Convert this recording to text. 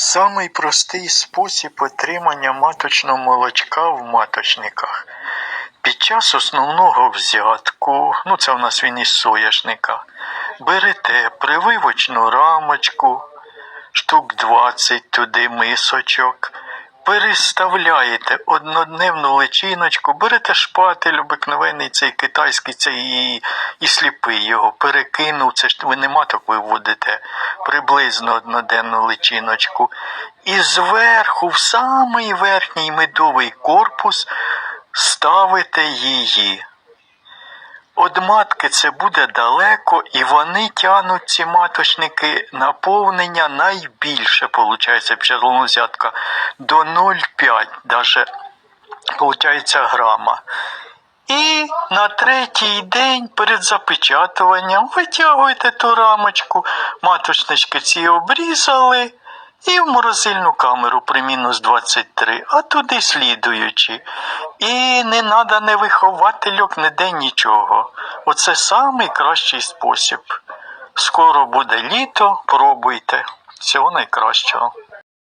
Самий простий спосіб отримання маточного молочка в маточниках. Під час основного взятку, ну це в нас він із соняшника, берете прививочну рамочку, штук 20 туди мисочок, переставляєте однодневну личиночку, берете шпатель обикновений цей китайський, цей і, і сліпий його, перекинув, це ж ви не маток виводите, приблизно одноденну личиночку. І зверху, в самий верхній медовий корпус, ставите її. Од матки це буде далеко, і вони тянуть ці маточники наповнення найбільше, виходить, пчелонозятка, до 0,5 даже, виходить, грама. І на третій день перед запечатуванням витягуєте ту рамочку, маточнички ці обрізали і в морозильну камеру при мінус 23, а туди слідуючи. І не треба не виховательок, ніде нічого. Оце самий кращий спосіб. Скоро буде літо, пробуйте. Всього найкращого.